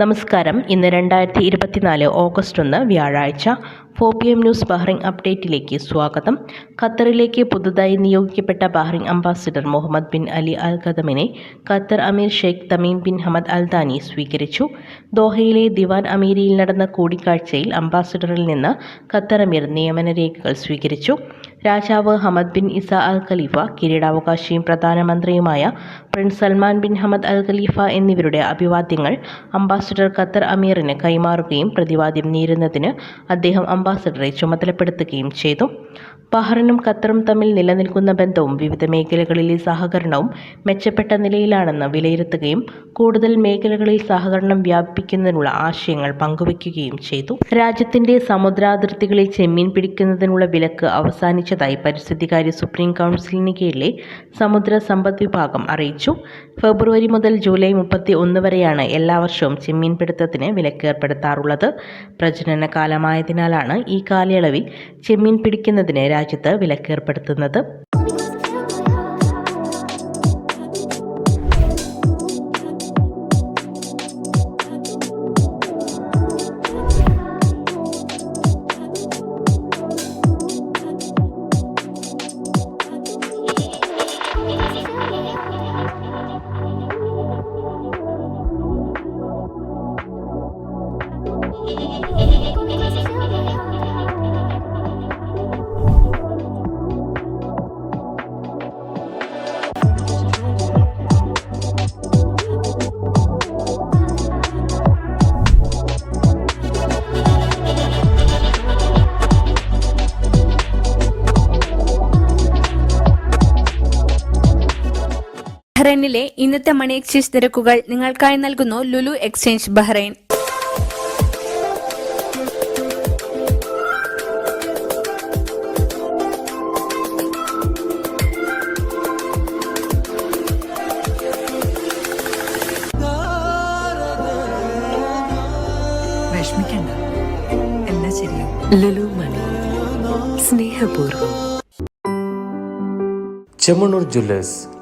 നമസ്കാരം. ഇന്ന് രണ്ടായിരത്തി ഇരുപത്തിനാല് ഓഗസ്റ്റ് ഒന്ന് വ്യാഴാഴ്ച four P M news Bahrain അപ്ഡേറ്റിലേക്ക് സ്വാഗതം. ഖത്തറിലേക്ക് പുതുതായി നിയോഗിക്കപ്പെട്ട Bahrain ambassador Muhammad bin Ali Al ഖദമിനെ Qatar emir Sheikh Tamim bin Hamad Al Thani സ്വീകരിച്ചു. ദോഹയിലെ ദിവാൻ അമീരിയിൽ നടന്ന കൂടിക്കാഴ്ചയിൽ അംബാസിഡറിൽ നിന്ന് ഖത്തർ അമീർ നിയമന രേഖകൾ സ്വീകരിച്ചു. രാജാവ് Hamad bin Isa Al Khalifa കിരീടാവകാശിയും പ്രധാനമന്ത്രിയുമായ prince Salman bin Hamad Al Khalifa എന്നിവരുടെ അഭിവാദ്യങ്ങൾ അംബാസിഡർ ഖത്തർ അമീറിന് കൈമാറുകയും പ്രതിവാദ്യം നേരുന്നതിന് അദ്ദേഹം അംബാസിഡറെ ചുമതലപ്പെടുത്തുകയും ചെയ്തു. ബഹ്റിനും ഖത്തറും തമ്മിൽ നിലനിൽക്കുന്ന ബന്ധവും വിവിധ മേഖലകളിലെ സഹകരണവും മെച്ചപ്പെട്ട നിലയിലാണെന്ന് വിലയിരുത്തുകയും കൂടുതൽ മേഖലകളിൽ സഹകരണം വ്യാപിപ്പിക്കുന്നതിനുള്ള ആശയങ്ങൾ പങ്കുവയ്ക്കുകയും ചെയ്തു. രാജ്യത്തിന്റെ സമുദ്രാതിർത്തികളിൽ ചെമ്മീൻ പിടിക്കുന്നതിനുള്ള വിലക്ക് അവസാനിച്ചതായി പരിസ്ഥിതികാര്യ സുപ്രീം കൗൺസിലിന് കീഴിലെ സമുദ്ര സമ്പദ് വിഭാഗം അറിയിച്ചു. ഫെബ്രുവരി മുതൽ ജൂലൈ മുപ്പത്തി ഒന്ന് വരെയാണ് എല്ലാ വർഷവും ചെമ്മീൻ പിടുത്തത്തിന് വിലക്കേർപ്പെടുത്താറുള്ളത് പ്രജനന കാലമായതിനാലാണ് ഈ കാലയളവിൽ ചെമ്മീൻ പിടിക്കുന്നതിന് രാജ്യത്ത് വിലക്ക് ബഹ്റൈനിലെ ഇന്നത്തെ മണി എക്സ്ചേഞ്ച് നിരക്കുകൾ നിങ്ങൾക്കായി നൽകുന്നു ലുലു എക്സ്ചേഞ്ച് ബഹ്റൈൻ. വിഷമിക്കണ്ട. എല്ലാം ശരിയാവും. ലുലു മണി. സ്നേഹപൂർവം. ചെമ്മണ്ണൂർ ജ്വല്ലേഴ്സ്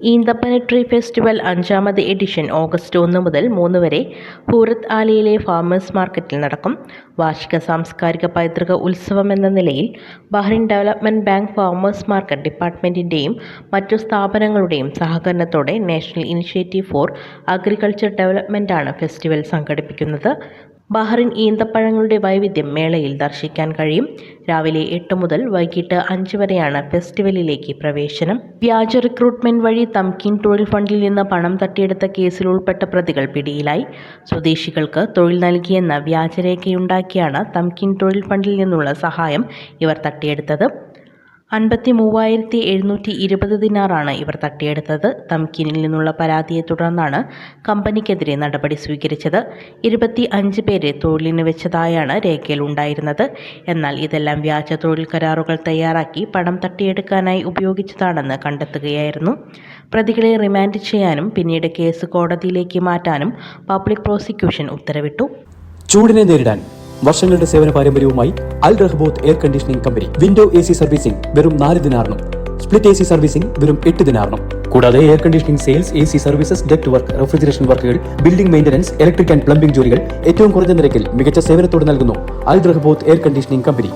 ഈന്തപ്പന ട്രീ ഫെസ്റ്റിവൽ അഞ്ചാമത് എഡിഷൻ ഓഗസ്റ്റ് ഒന്ന് മുതൽ മൂന്ന് വരെ ഹൂറത്ത് ആലിയിലെ ഫാമേഴ്സ് മാർക്കറ്റിൽ നടക്കും. വാർഷിക സാംസ്കാരിക പൈതൃക ഉത്സവം എന്ന നിലയിൽ Bahrain development bank farmers market ഡിപ്പാർട്ട്മെന്റിന്റെയും മറ്റു സ്ഥാപനങ്ങളുടെയും സഹകരണത്തോടെ നാഷണൽ ഇനിഷ്യേറ്റീവ് ഫോർ അഗ്രികൾച്ചർ ഡെവലപ്മെന്റാണ് ഫെസ്റ്റിവൽ സംഘടിപ്പിക്കുന്നത്. ബഹ്റിൻ ഈന്തപ്പഴങ്ങളുടെ വൈവിധ്യം മേളയിൽ ദർശിക്കാൻ കഴിയും. രാവിലെ എട്ട് മുതൽ വൈകിട്ട് അഞ്ച് വരെയാണ് ഫെസ്റ്റിവലിലേക്ക് പ്രവേശനം. വ്യാജ റിക്രൂട്ട്മെന്റ് വഴി തംകിൻ തൊഴിൽ ഫണ്ടിൽ നിന്ന് പണം തട്ടിയെടുത്ത കേസിൽ ഉൾപ്പെട്ട പ്രതികൾ പിടിയിലായി. സ്വദേശികൾക്ക് തൊഴിൽ നൽകിയെന്ന വ്യാജരേഖയുണ്ടാക്കിയാണ് തംകിൻ തൊഴിൽ ഫണ്ടിൽ നിന്നുള്ള സഹായം ഇവർ തട്ടിയെടുത്തത്. അൻപത്തി മൂവായിരത്തി എഴുന്നൂറ്റി ഇരുപത് ദിനാറാണ് ഇവർ തട്ടിയെടുത്തത്. തംകിനിൽ നിന്നുള്ള പരാതിയെ തുടർന്നാണ് കമ്പനിക്കെതിരെ നടപടി സ്വീകരിച്ചത്. ഇരുപത്തി അഞ്ച് പേരെ തൊഴിലിന് വെച്ചതായാണ് രേഖയിൽ ഉണ്ടായിരുന്നത് എന്നാൽ ഇതെല്ലാം വ്യാജ തൊഴിൽ കരാറുകൾ തയ്യാറാക്കി പണം തട്ടിയെടുക്കാനായി ഉപയോഗിച്ചതാണെന്ന് കണ്ടെത്തുകയായിരുന്നു. പ്രതികളെ റിമാൻഡ് ചെയ്യാനും പിന്നീട് കേസ് കോടതിയിലേക്ക് മാറ്റാനും പബ്ലിക് പ്രോസിക്യൂഷൻ ഉത്തരവിട്ടു. ചൂടിനെ നേരിടാൻ വർഷങ്ങളുടെ സേവന പാരമ്പര്യവുമായി Al Rahaboth air conditioning company window A C servicing വെറും നാല് ദിനാറിനും സ്പ്ലിറ്റ് എ സി സർവീസിംഗ് വെറും എട്ട് ദിനാറിനും കൂടാതെ air conditioning sales A C services duct work refrigeration വർക്കുകൾ building maintenance electric and plumbing ജോലികൾ ഏറ്റവും കുറഞ്ഞ നിരക്കിൽ മികച്ച സേവനത്തോടെ നൽകുന്നു Al Rahaboth air conditioning company.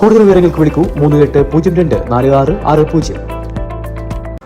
കൂടുതൽ വിവരങ്ങൾക്ക് വിളിക്കൂ മൂന്ന് എട്ട് പൂജ്യം രണ്ട് നാല് ആറ് ആറ് പൂജ്യം.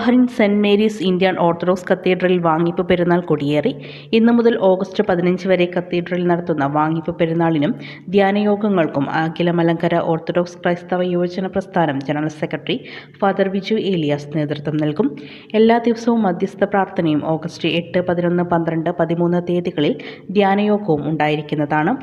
ವಾಹನ സെന്റ് മേരീസ് ഇന്ത്യൻ ഓർത്തഡോക്സ് കത്തീഡ്രലിൽ വാങ്ങിപ്പ് പെരുന്നാൾ കൊടിയേറി. ഇന്നു മുതൽ ഓഗസ്റ്റ് പതിനഞ്ച് വരെ കത്തീഡ്രലിൽ നടത്തുന്ന വാങ്ങിപ്പ് പെരുന്നാളിനും ധ്യാനയോഗങ്ങൾക്കും അഖില മലങ്കര ഓർത്തഡോക്സ് ക്രൈസ്തവ യുവജന പ്രസ്ഥാനം general secretary father Viju Elias നേതൃത്വം നൽകും. എല്ലാ ദിവസവും മധ്യസ്ഥ പ്രാർത്ഥനയും ഓഗസ്റ്റ് എട്ട് പതിനൊന്ന് പന്ത്രണ്ട് പതിമൂന്ന് തീയതികളിൽ ധ്യാനയോഗവും ഉണ്ടായിരിക്കുന്നതാണ്.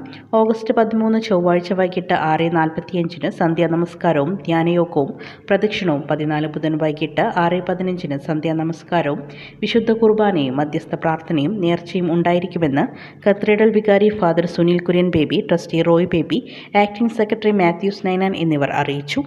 ഓഗസ്റ്റ് പതിമൂന്ന് ചൊവ്വാഴ്ച വൈകിട്ട് ആറ് നാൽപ്പത്തിയഞ്ചിന് സന്ധ്യാ നമസ്കാരവും ധ്യാനയോഗവും പ്രദക്ഷിണവും പതിനാല് ബുധൻ വൈകിട്ട് ആറ് പതിനഞ്ചിന് സന്ധ്യാ നമസ്കാരവും വിശുദ്ധ കുർബാനയും മധ്യസ്ഥ പ്രാർത്ഥനയും നേർച്ചയും ഉണ്ടായിരിക്കുമെന്ന് കത്തീഡ്രൽ വികാരി father Sunil Kurian Baby trustee Roy Baby acting secretary Mathews Ninan എന്നിവർ അറിയിച്ചു.